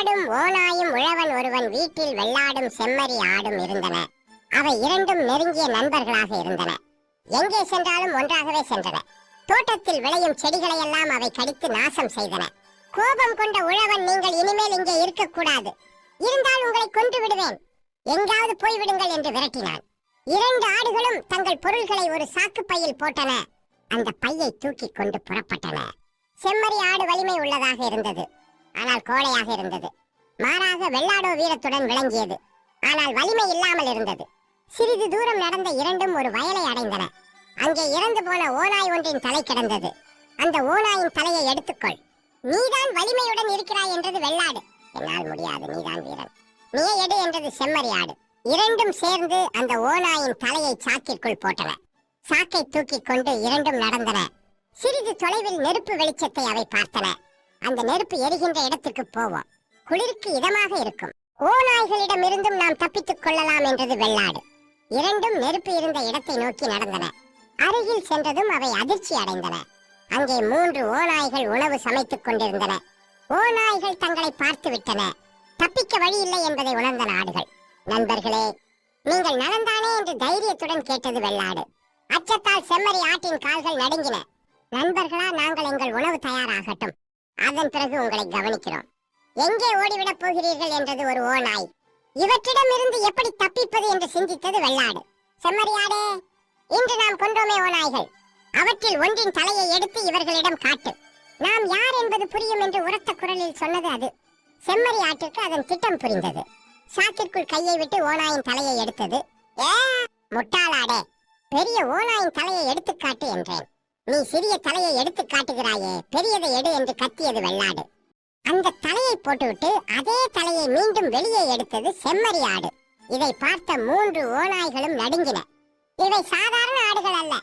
ஆடும் ஓநாயும் உழவன் ஒருவன் வீட்டில் வெள்ளாடும் செம்மறி ஆடும் இருந்தன. அவை இரண்டும் நெருங்கிய நண்பர்களாக இருந்தன. எங்கே சென்றாலும் ஒன்றாகவே சென்றன. தோட்டத்தில் விளையும் செடிகளை எல்லாம் அவை கடித்து நாசம் செய்தன. கோபம் கொண்ட உழவன் நீங்கள் இனிமேல் இங்கே இருக்கக்கூடாது. இருந்தால் உங்களை கொன்று விடுவேன். எங்காவது போய்விடுங்கள் என்று விரட்டினான். இரண்டு ஆடுகளும் தங்கள் பொருள்களை ஒரு சாக்கு பையில் போட்டன. அந்த பையை தூக்கி கொண்டு புறப்பட்டன. செம்மறி ஆடு வலிமை உள்ளதாக இருந்தது. ஆனால் கோழையாக இருந்தது. மாறாக வெள்ளாடோ வீரத்துடன் விளங்கியது. ஆனால் வலிமை இல்லாமல் இருந்தது. சிறிது தூரம் நடந்த இரண்டும் ஒரு வயலை அடைந்தன. அங்கே இறந்து போன ஓநாய் ஒன்றின் தலை கிடந்தது. அந்த ஓநாயின் தலையை எடுத்துக்கொள். நீதான் வலிமையுடன் இருக்கிறாய் என்றது வெள்ளாடு. என்னால் முடியாது நீதான் வீரன். நீயே எடு என்றது செம்மறி ஆடு. இரண்டும் சேர்ந்து அந்த ஓநாயின் தலையை சாக்கிற்குள் போட்டன. சாக்கை தூக்கி கொண்டு இரண்டும் நடந்தன. சிறிது தொலைவில் நெருப்பு வெளிச்சத்தை அவை பார்த்தன. அந்த நெருப்பு எரிகின்ற இடத்துக்கு போவோம். குளிருக்கு இதமாக இருக்கும். ஓநாய்களிடம் இருந்தும் நாம் தப்பித்துக் கொள்ளலாம் என்றது வெள்ளாடு. இரண்டும் நெருப்பு இருந்த இடத்தை நோக்கி நடந்தன. அருகில் சென்றதும் அவை அதிர்ச்சி அடைந்தன. அங்கே மூன்று ஓநாய்கள் உணவு சமைத்துக் கொண்டிருந்தன. ஓநாய்கள் தங்களை பார்த்து விட்டன. தப்பிக்க வழி இல்லை என்பதை உணர்ந்த நாடுகள். நண்பர்களே நீங்கள் நலந்தானே என்று தைரியத்துடன் கேட்டது வெள்ளாடு. அச்சத்தால் செம்மறி ஆட்டின் கால்கள் நடுங்கின. நண்பர்களா நாங்கள் எங்கள் உணவு தயாராகட்டும். அதன் பிறகு உங்களை கவனிக்கிறோம். எங்கே ஓடிவிடப் போகிறீர்கள் என்றது ஒரு ஓநாய். இவற்றிடமிருந்து எப்படி தப்பிப்பது என்று சிந்தித்தது வெள்ளாடு. செம்மறியாடே இன்று நாம் கொன்றோமே ஓநாய்கள். அவற்றில் ஒன்றின் தலையை எடுத்து இவர்களிடம் காட்டு. நாம் யார் என்பது புரியும் என்று உரத்த குரலில் சொன்னது அது. செம்மறி ஆட்டிற்கு அதன் திட்டம் புரிந்தது. சாக்கிற்குள் கையை விட்டு ஓநாயின் தலையை எடுத்தது. ஏ முட்டாளாடே பெரிய ஓநாயின் தலையை எடுத்து காட்டு என்றேன். நீ சிறிய தலையை எடுத்து காட்டுகிறாயே பெரியதை எடு என்று கத்தியது வெள்ளாடு. அந்த தலையை போட்டுவிட்டு அதே தலையை மீண்டும் வெளியே எடுத்தது செம்மறி ஆடு. இதை பார்த்த மூன்று ஓநாய்களும் நடுங்கின. இவை சாதாரண ஆடுகள் அல்ல.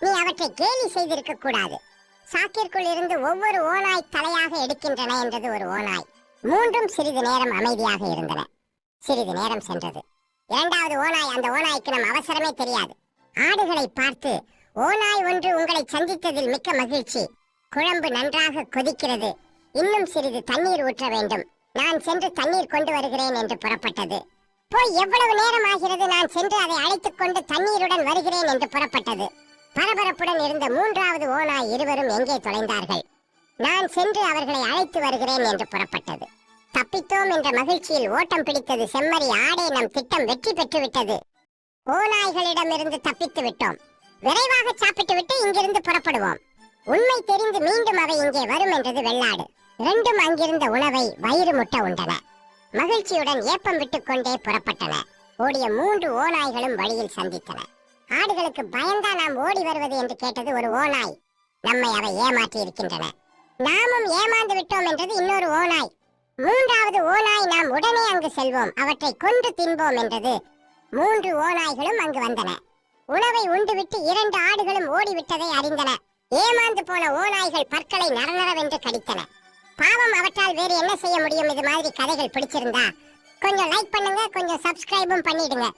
நீ அவற்றை கேலி செய்திருக்க கூடாது. சாக்கிற்குள் இருந்து ஒவ்வொரு ஓநாய் தலையாக எடுக்கின்றன என்றது ஒரு ஓநாய். மூன்றும் சிறிது நேரம் அமைதியாக இருந்தன. சிறிது நேரம் சென்றது. இரண்டாவது ஓநாய் அந்த ஓநாய்க்கு நம் அவசரமே தெரியாது. ஆடுகளை பார்த்து ஓநாய் ஒன்று உங்களை சந்தித்ததில் மிக்க மகிழ்ச்சி. குழம்பு நன்றாக கொதிக்கிறது. இன்னும் சிறிது தண்ணீர் ஊற்ற வேண்டும். நான் சென்று தண்ணீர் கொண்டு வருகிறேன் என்று புறப்பட்டது. போய் எவ்வளவு நேரம் ஆகிறது நான் சென்று அதை அழைத்துக் கொண்டு தண்ணீருடன் வருகிறேன் என்று புறப்பட்டது. பரபரப்புடன் இருந்த மூன்றாவது ஓநாய் இருவரும் எங்கே தொலைந்தார்கள்? நான் சென்று அவர்களை அழைத்து வருகிறேன் என்று புறப்பட்டது. தப்பித்தோம் என்ற மகிழ்ச்சியில் ஓட்டம் பிடித்தது செம்மறி ஆடே நம் திட்டம் வெற்றி பெற்றுவிட்டது. ஓநாய்களிடமிருந்து தப்பித்து விட்டோம். விரைவாக சாப்பிட்டுவிட்டு இங்கிருந்து புறப்படுவோம். உண்மை தெரிந்து மீண்டும் அவை இங்கே வரும் என்றது வெள்ளாடு. இரண்டும் அங்கிருந்த உணவை வயிறு முட்ட உண்டன. மகிழ்ச்சியுடன் ஏப்பம் விட்டுக் கொண்டே புறப்பட்டன. ஓடிய மூன்று ஓநாய்களும் வழியில் சந்தித்தன. ஆடுகளுக்கு பயந்தா நாம் ஓடி வருவது என்று கேட்டது ஒரு ஓநாய். நம்மை அவை ஏமாற்றி இருக்கின்றன. நாமும் ஏமாந்து விட்டோம் என்றது இன்னொரு ஓநாய். மூன்றாவது ஓநாய் நாம் உடனே அங்கு செல்வோம். அவற்றை கொன்று தின்போம் என்றது மூன்று ஓநாய்களும் அங்கு வந்தன. உணவை உண்டுவிட்டு இரண்டு ஆடுகளும் ஓடிவிட்டதை அறிந்தன. ஏமாந்து போன ஓநாய்கள் பற்களை நரநரவென்று கடித்தன. பாவம் அவற்றால் வேறு என்ன செய்ய முடியும்? இது மாதிரி கதைகள் பிடிச்சிருந்தா கொஞ்சம் லைக் பண்ணுங்க கொஞ்சம் சப்ஸ்கிரைபும் பண்ணிடுங்க.